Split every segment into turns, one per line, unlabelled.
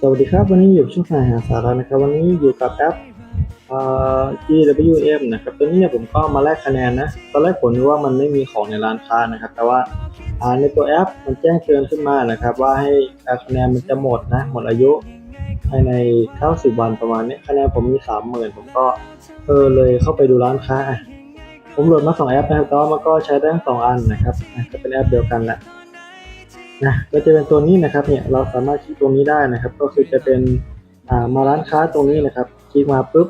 สวัสดีครับ วันนี้อยู่ช่องทางหาสาระนะครับ วันนี้อยู่กับแอปเอ่อ GWM นะครับตัวนี้เนี่ยผมก็มาแลกคะแนนนะตอนแรกผมนึกว่ามันไม่มีของในร้านค้านะครับ แต่ว่าอ่าในตัวแอปมันแจ้งเตือนขึ้นมานะครับ ว่าให้คะแนนมันจะหมดนะหมดอายุภายใน 90 วันประมาณนี้คะแนนผมมี 30,000 ผมก็เออเลยเข้าไปดูร้านค้าผมโหลดมาสองแอปนะครับแต่ว่ามันก็ใช้ได้ทั้งสองอันนะครับอะก็เป็นแอปเดียวกันแหละ นะก็จะเป็นตัวนี้นะครับเนี่ยเราสามารถคลิกตรงนี้ได้นะครับ ก็คือจะเป็นอ่ามาร้านค้าตรงนี้นะครับ คลิกมาปุ๊บ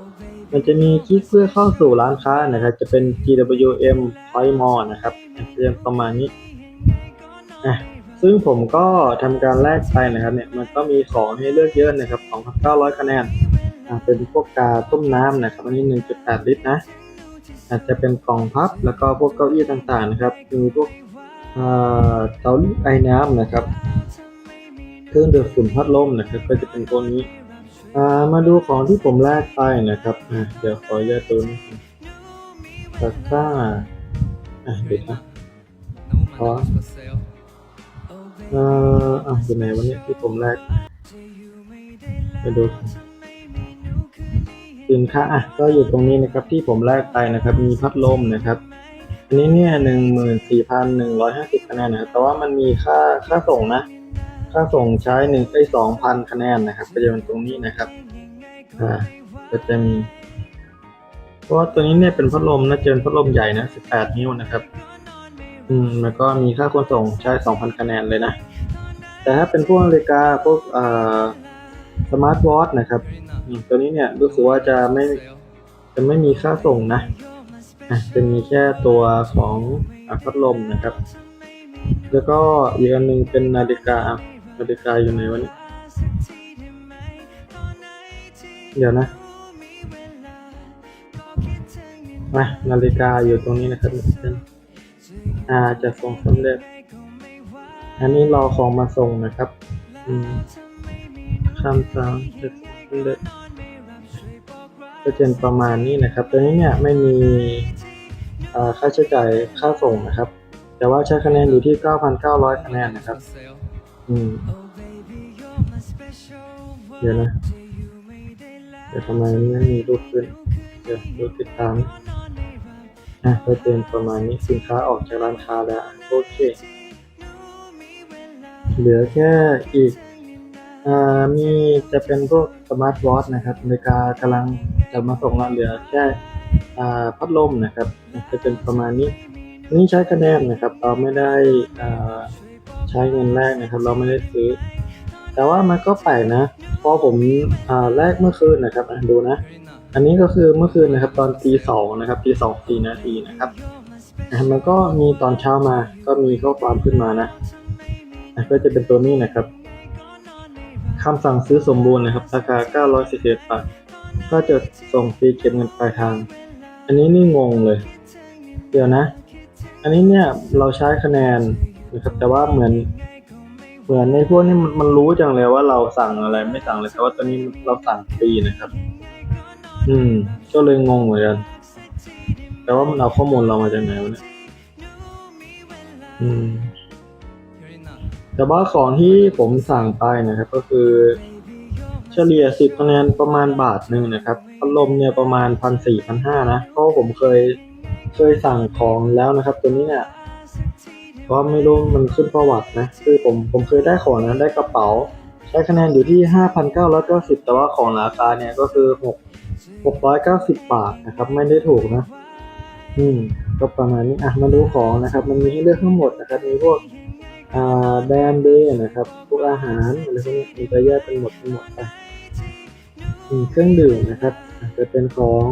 มันจะมีคลิกเพื่อเข้าสู่ร้านค้านะครับ จะเป็น GWM Point More นะครับจะเป็นประมาณนี้อะซึ่งผมก็ทำการแลกไปนะครับเนี่ยมันก็มีของให้เลือกเยอะนะครับ2,900 คะแนนเป็นพวกกาต้มน้ำนะครับอันนี้ 1.8 ลิตรนะอาจจะเป็นกล่องพับแล้วก็พวกเก้าอี้ต่างๆนะครับ มีพวก เตาไอ้น้ำนะครับ เครื่องดูดฝุ่นพัดลมนะครับ ก็จะเป็นตัวนี้ามาดูของที่ผมแลกไปนะครับเดี๋ยวขอแยกตัวนี้ตะกร้าเดี๋ยวนะขอเอ่ออะอยู่ไหนวันนี้ที่ผมแลกไปดูสินค้าอะก็อยู่ตรงนี้นะครับที่ผมแลกไปนะครับ มีพัดลมนะครับ อันนี้เนี่ยหนึ่งหมื่นสี่พันหนึ่งร้อยห้าสิบคะแนนนะแต่ว่ามันมีค่าค่าส่งนะ ค่าส่งใช้หนึ่งไอ้สองพันคะแนนนะครับก็จะเป็นตรงนี้นะครับอ่าก็จะมี เพราะว่าตัวนี้เนี่ยเป็นพัดลมนะเจอพัดลมใหญ่นะสิบแปดนิ้วนะครับ อืมแล้วก็มีค่าขนส่งใช้สองพันคะแนนเลยนะ แต่ถ้าเป็นพวกนาฬิกาพวกอ่าสมาร์ทวอทนะครับตัวนี้เนี่ยรู้สึกว่าจะไม่จะไม่มีค่าส่งนะ อะจะมีแค่ตัวของพัดลมนะครับ แล้วก็อีกอันหนึ่งเป็นนาฬิกานาฬิกาอยู่ไหนวะเนี่ยเดี๋ยวนะมานาฬิกาอยู่ตรงนี้นะครับอ่าจะส่งสำเร็จ อันนี้รอของมาส่งนะครับ อืมคำสั่งจะสำเร็จ ก็จะเป็นประมาณนี้นะครับ ตัวนี้เนี่ยไม่มีค่าใช้จ่ายค่าส่งนะครับ แต่ว่าใช้คะแนนอยู่ที่ 9,900 คะแนนนะครับ อืม เดี๋ยวนะ เดี๋ยวทำไมไม่มีรูปขึ้น เดี๋ยวดูติดตามอะก็เป็นประมาณนี้สินค้าออกจากร้านค้าแล้ว โอเค เหลือแค่อีก มีจะเป็นพวกสมาร์ทวอทนะครับนาฬิกากำลังจะมาส่งละเหลือแค่พัดลมนะครับ จะเป็นประมาณนี้นนี้ใช้คะแนนนะครับ เราไม่ได้ใช้เงินแรกนะครับ เราไม่ได้ซื้อ แต่ว่ามันก็แปลกนะเพราะผมอแรกเมื่อคืนนะครับดูนะ อันนี้ก็คือเมื่อคืนนะครับ ตอนตีสองนะครับตีสองสี่นาทีนะครับมันก็มีตอนเช้ามาก็มีข้อความขึ้นมานะอะก็จะเป็นตัวนี้นะครับ คำสั่งซื้อสมบูรณ์นะครับ ราคา941บาทก็จะส่งฟรีเก็บเงินปลายทาง อันนี้นี่งงเลย เดี๋ยวนะ อันนี้เนี่ยเราใช้คะแนนนะครับแต่ว่าเหมือนเหมือนในพวกนี้มันมันรู้จังเลยว่าเราสั่งอะไรไม่สั่งเลยแต่ว่าตอนนี้เราสั่งฟรีนะครับ อืม ก็เลยงงเหมือนกันแต่ว่ามันเอาข้อมูลเรามาจากไหนวะเนี่ยอืม แต่ว่าของที่ผมสั่งไปนะครับก็คือเฉลี่ย10คะแนนประมาณบาทหนึ่งนะครับพัดลมเนี่ยประมาณพันสี่พันห้านะเพราะผมเคยเคยสั่งของแล้วนะครับ ตัวนี้เนี่ยเพราะไม่รู้มันขึ้นประวัตินะ คือผมผมเคยได้ของนะได้กระเป๋าใช้คะแนนอยู่ที่ 5,990 แต่ว่าของราคาเนี่ยก็คือ 6 690 บาทนะครับ ไม่ได้ถูกนะ อืม ก็ประมาณนี้ อะ มาดูของนะครับ มันมีให้เลือกทั้งหมดนะครับ มีพวก แบรนด์เดย์นะครับ พวกอาหารอะไรพวกนี้มันจะแยกเป็นหมดเป็นหมดไปเครื่องดื่มนะครับอาจจะเป็นของ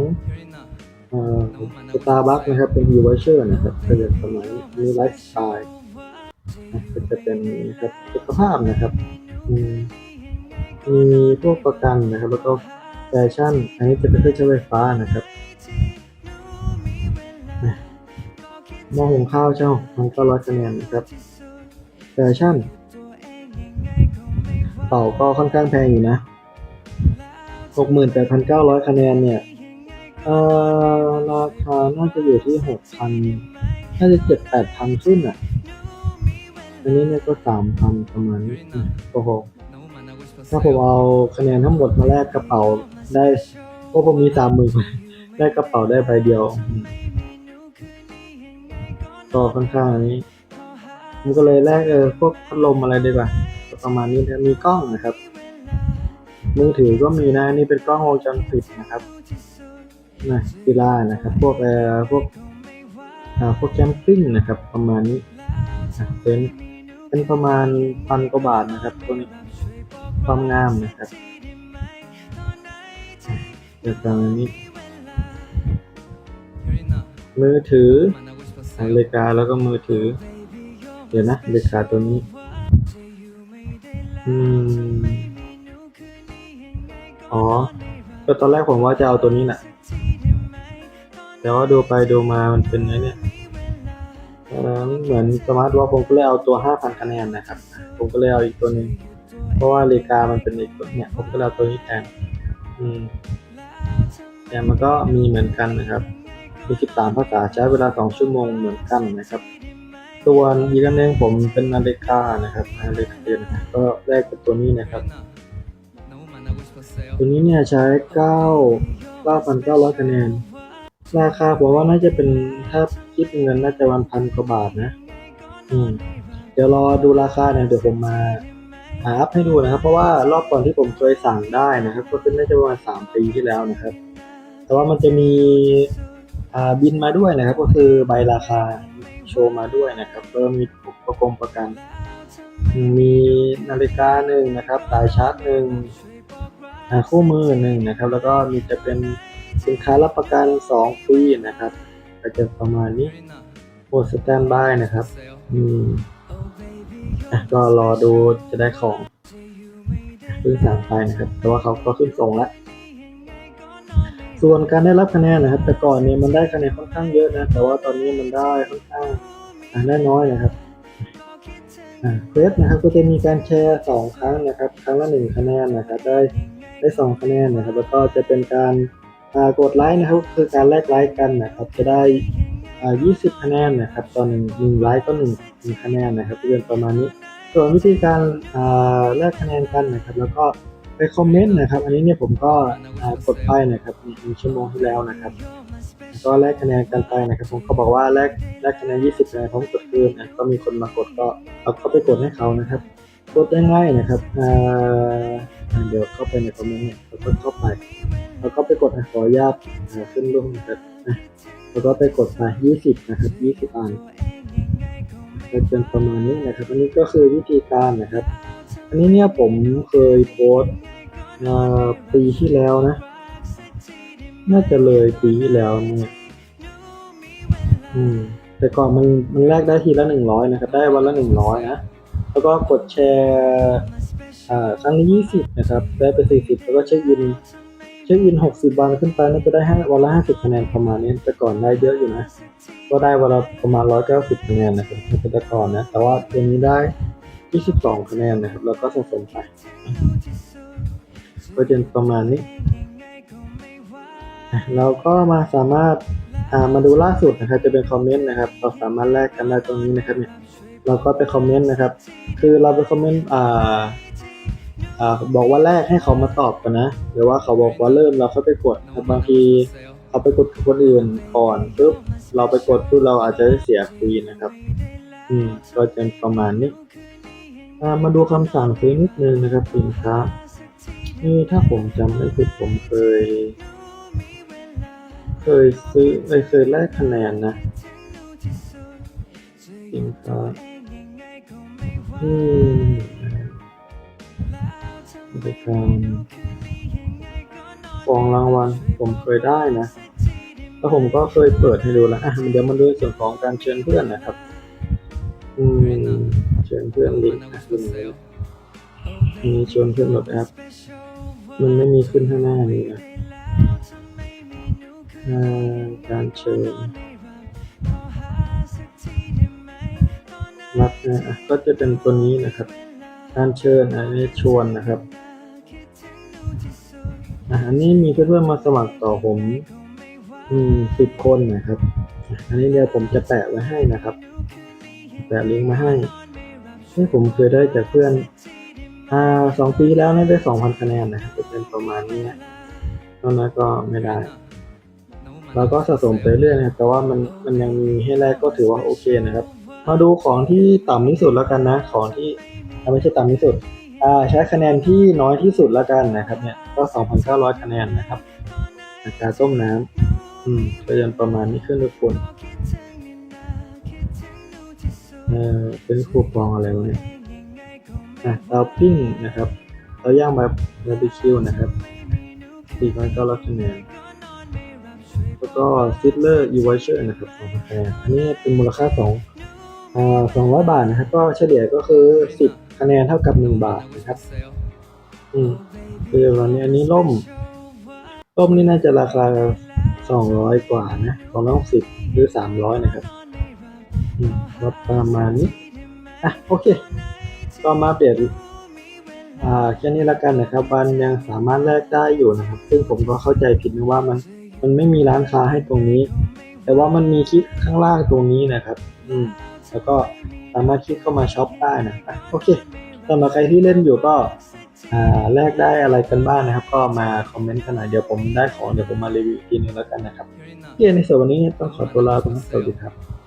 สตาร์บัคนะครับ เป็นยูวเชอร์นะครับก็จะประมาณนี้มีไลฟ์สไตล์จะเป็นนะครับสุขภาพนะครับอืมมีพวกประกันนะครับ แล้วก็แฟชั่น อันนี้จะเป็นเครื่องใช้ไฟฟ้านะครับหม้อหุงข้าวเจ้ามันก็ร้อยคะแนนนะครับ แฟชั่นเป่าก็ค่อนข้างแพงอยู่นะ 68,900 คะแนนเนี่ย เอ่อ ราคาน่าจะอยู่ที่ 6,000 น่าจะ7-8,000ขึ้นอะ อันนี้เนี่ยก็สามพันประมาณนี้โอ้โหถ้าผมเอาคะแนนทั้งหมดมาแลกกระเป๋าได้ก็ผมมีสามหมื่นได้กระเป๋าได้ใบเดียวอืมก็ค่อนข้างนี้ ผมก็เลยแลกเออพวกพัดลมอะไรดีกว่าประมาณนี้นะมีกล้องนะครับ มือถือก็มีนะนี่เป็นกล้องวงจรปิดนะครับนะกีฬานะครับ พวกเอ่อพวกอ่าพวกแคมปิ้งนะครับ ประมาณนี้เป็นเป็นประมาณพันกว่าบาทนะครับตัวนี้ความงามนะครับเดี๋ยวตอนนี้ มือถือนาฬิกาแล้วก็มือถือ เดี๋ยวนะนาฬิกาตัวนี้ อืม อ๋อ ก็ตอนแรกผมว่าจะเอาตัวนี้แหละแต่ว่าดูไปดูมามันเป็นไงเนี่ยเหมือนสมาร์ทวอทผมก็เลยเอาตัว 5,000 คะแนนนะครับ ผมก็เลยเอาอีกตัวหนึ่งเพราะว่านาฬิกามันเป็นอีกตัวเนี่ย ผมก็เลยเอาตัวนี้แทน อืมแต่มันก็มีเหมือนกันนะครับมี13ภาษาใช้เวลา 2 ชั่วโมงเหมือนกันนะครับ ส่วนอีกอันนึงผมเป็นนาฬิกานะครับนาฬิกาเรือนก็แรกเป็นตัวนี้นะครับ ตัวนี้เนี่ยใช้9 9,900คะแนน ราคาผมว่าน่าจะเป็นถ้าคิดเป็นเงินน่าจะวันพันกว่าบาทนะ อืม เดี๋ยวรอดูราคาเนี่ยเดี๋ยวผมมาหาอัพให้ดูนะครับ เพราะว่ารอบก่อนที่ผมเคยสั่งได้นะครับ ก็เป็นน่าจะประมาณสามปีที่แล้วนะครับ แต่ว่ามันจะมีอ่าบินมาด้วยนะครับ ก็คือใบราคา โชว์มาด้วยนะครับก็มีประกงประกัน มีนาฬิกาหนึ่งนะครับสายชาร์จหนึ่งคู่มือหนึ่งนะครับ แล้วก็มีจะเป็นสินค้ารับประกันสองปีนะครับก็จะประมาณนี้โอสแตนบายนะครับอืมอะก็รอดูจะได้ของเพิ่งสั่งไปนะครับ แต่ว่าเขาก็ขึ้นส่งแล้ว ส่วนการได้รับคะแนนนะครับ แต่ก่อนเนี่ยมันได้คะแนนค่อนข้างเยอะนะ แต่ว่าตอนนี้มันได้ค่อนข้างได้น้อยนะครับเควสนะครับก็จะมีการแชร์สองครั้งนะครับ ครั้งละหนึ่งคะแนนนะครับ ได้ได้สองคะแนนนะครับ แล้วก็จะเป็นการกดไลค์นะครับ คือการแลกไลค์กันนะครับ จะได้อ่า20 คะแนนนะครับต่อหนึ่งหนึ่งไลค์ก็หนึ่งหนึ่งคะแนนนะครับเป็นประมาณนี้ ส่วนวิธีการอ่าแลกคะแนนกันนะครับ แล้วก็ ไปคอมเมนต์นะครับ อันนี้เนี่ยผมก็กดไปนะครับหนึ่งชั่วโมงที่แล้วนะครับก็แลกคะแนนกันไปนะครับ ผมเขาบอกว่าแลกแลกคะแนน20คะแนนพร้อมกดคืนนะก็มีคนมากดก็เอาเข้าไปกดให้เขานะครับกดได้ง่ายนะครับเดี๋ยวเข้าไปในคอมเมนต์เนี่ยแล้วก็เข้าไป แล้วก็ไปกดขออนุญาตอ่าขึ้นรูปนะครับแล้วก็ไปกดไป20นะครับ20อันก็เป็นประมาณนี้นะครับ อันนี้ก็คือวิธีการนะครับ อันนี้เนี่ยผมเคยโพสต์ ปีที่แล้วนะ น่าจะเลยปีที่แล้วเนี่ยอืมแต่ก่อนมันมันแลกได้ทีละหนึ่งร้อยนะครับ ได้วันละหนึ่งร้อยนะ แล้วก็กดแชร์อ่าครั้งละยี่สิบนะครับ ได้ไปสี่สิบแล้วก็เช็คอินเช็คอินหกสิบวันขึ้นไปน่าจะได้ห้าวันละห้าสิบคะแนนประมาณนี้แต่ก่อนได้เยอะอยู่นะ ก็ได้วันละประมาณร้อยเก้าสิบคะแนนนะครับเป็นแต่ก่อนนะ แต่ว่าเดือนนี้ได้ยี่สิบสองคะแนนนะครับ แล้วก็สะสมไป ก็จะประมาณนี้ เราก็มาสามารถามาดูล่าสุดนะครับ จะเป็นคอมเมนต์นะครับ เราสามารถแลกกันได้ตรงนี้นะครับเนี่ยเราก็ไปคอมเมนต์นะครับ คือเราไปคอมเมนต์อ่าอ่าบอกว่าแรกให้เขามาตอบกันนะหรือว่าเขาบอกว่าเริ่มเราเข้าไปกดบางทีเขาไปกดคนอื่นก่อนปุ๊บเราไปกดปุ๊บเราอาจจะเสียฟรีนะครับ อืมก็จะประมาณนี้มาดูคำสั่งซื้อนิดนึงนะครับสินค้า นี่ถ้าผมจำไม่ผิดผมเคย เคยซื้อเอ้ยเคยแลกคะแนนนะสินค้าอืมบริการของรางวัลผมเคยได้นะแล้วผมก็เคยเปิดให้ดูแล้วอะเดี๋ยวมาดูส่วนของการเชิญเพื่อนนะครับ อืม เชิญเพื่อนลิงก์นะลินมีชวนเพื่อนโหลดแอป มันไม่มีขึ้นข้างหน้านี้นะการเชิญรับนะก็จะเป็นตัวนี้นะครับ การเชิญอันนี้ชวนนะครับอันนี้มีเพื่อนๆมาสมัครต่อผมอืมสิบคนนะครับ อันนี้เดี๋ยวผมจะแปะไว้ให้นะครับ แปะลิงก์มาให้ที่ผมเคยได้จากเพื่อน อ่าสองปีแล้วได้สองพันคะแนนนะครับ เป็นประมาณนี้นะตอนนั้นก็ไม่ได้ เราก็สะสมไปเรื่อยนะแต่ว่ามันมันยังมีให้แลกก็ถือว่าโอเคนะครับ มาดูของที่ต่ำที่สุดแล้วกันนะ ของที่ไม่ใช่ต่ำที่สุดอ่าใช้คะแนนที่น้อยที่สุดแล้วกันนะครับ เนี่ยก็2,900 คะแนนนะครับอัตราต้มน้ำอืมก็ยังประมาณนี้ขึ้นทุกคนเออเป็นคูปองอะไรวะเนี่ยอะเตาปิ้งนะครับ เตาย่างแบบบาร์บีคิวนะครับ4,900คะแนนแล้วก็ซิดเลอร์อีไวเชอร์นะครับสองคะแนนอันนี้เป็นมูลค่าสองอ่าสองร้อยบาทนะครับ ก็เฉลี่ยก็คือสิบคะแนนเท่ากับหนึ่งบาทนะครับ อืมคือวันนี้อันนี้ล่มล่มนี่น่าจะราคาสองร้อยกว่านะสองร้อยสิบหรือสามร้อยนะครับอืมประมาณนี้อะโอเค ก็มาอัปเดต อ่าแค่นี้ละกันนะครับมันยังสามารถแลกได้อยู่นะครับ ซึ่งผมก็เข้าใจผิดนะว่ามันมันไม่มีร้านค้าให้ตรงนี้ แต่ว่ามันมีคลิกข้างล่างตรงนี้นะครับ อืมแล้วก็สามารถคลิกเข้ามาช็อปได้นะอะโอเคสำหรับใครที่เล่นอยู่ก็อ่าแลกได้อะไรกันบ้างนะครับ ก็มาคอมเมนต์กันหน่อยเดี๋ยวผมได้ของเดี๋ยวผมมารีวิวกทีนึงแล้วกันนะครับโอเคในส่วนวันนี้ต้องขอตัวลาไปก่อนสวัสดีครับ